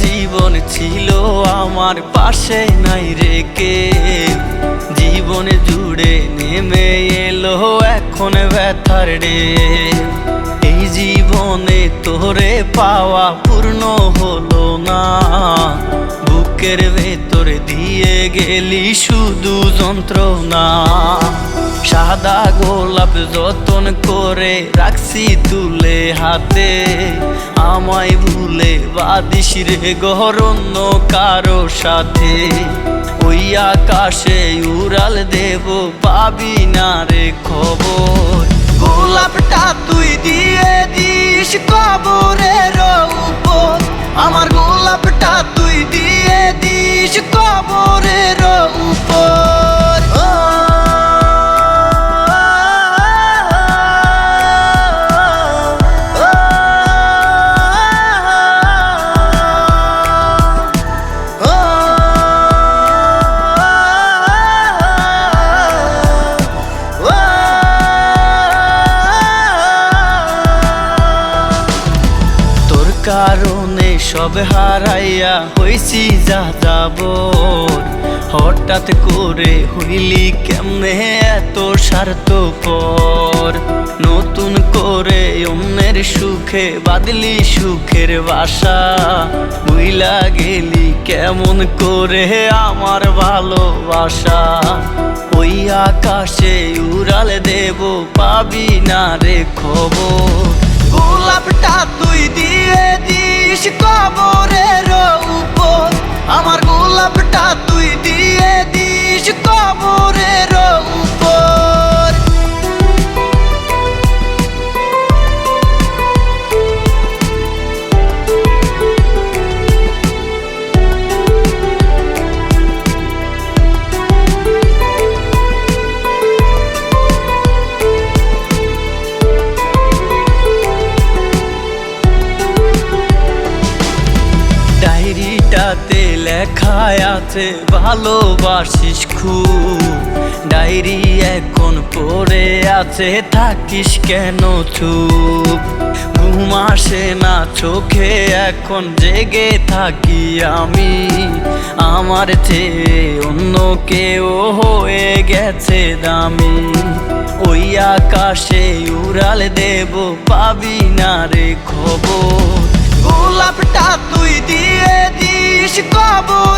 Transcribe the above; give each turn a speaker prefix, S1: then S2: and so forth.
S1: জীবন ছিল আমার পাশে নাই রেখে নেমে এলো এখন ব্যথার রে এই জীবনে তোরে পাওয়া পূর্ণ হলো না। বুকের ভেতরে দিয়ে গেলি শুধু যন্ত্রণা। সাদা গোলাপ যতন করে রাখছি তুলে হাতে। আমায় ভুলে বাদিস রে গরন্য কারও সাথে। আকাশে উড়াল দেব, পাবি না রে খবর। গোলাপটা তুই দিয়ে দিস কবরের উপর। আমার গোলাপটা তুই দিয়ে দিস কবরের কারণে সব হারাইয়া হইছি যা যাব হঠাৎ করে হইলি কেমনে এত স্বার্থ পর নতুন করে অন্যের সুখে বাদলি সুখের বাসা। বুইলা গেলি কেমন করে আমার ভালোবাসা। ওই আকাশে উড়াল দেব পাবি না রে খবর। গোলাপটা তুই দিয়ে দিস ডায়েরিটাতে লেখা আছে ভালোবাসিস খুব। ডায়েরি এখন পড়ে আছে, থাকিস কেন চুপ? ঘুম আসে না, চোখে এখন জেগে থাকি আমি। আমার চেয়ে অন্য কেউ হয়ে গেছে দামি। ওই আকাশে উড়াল দেব, পাবি না রে খবর? গোলাপটা তুই দিয়ে দিস কবরের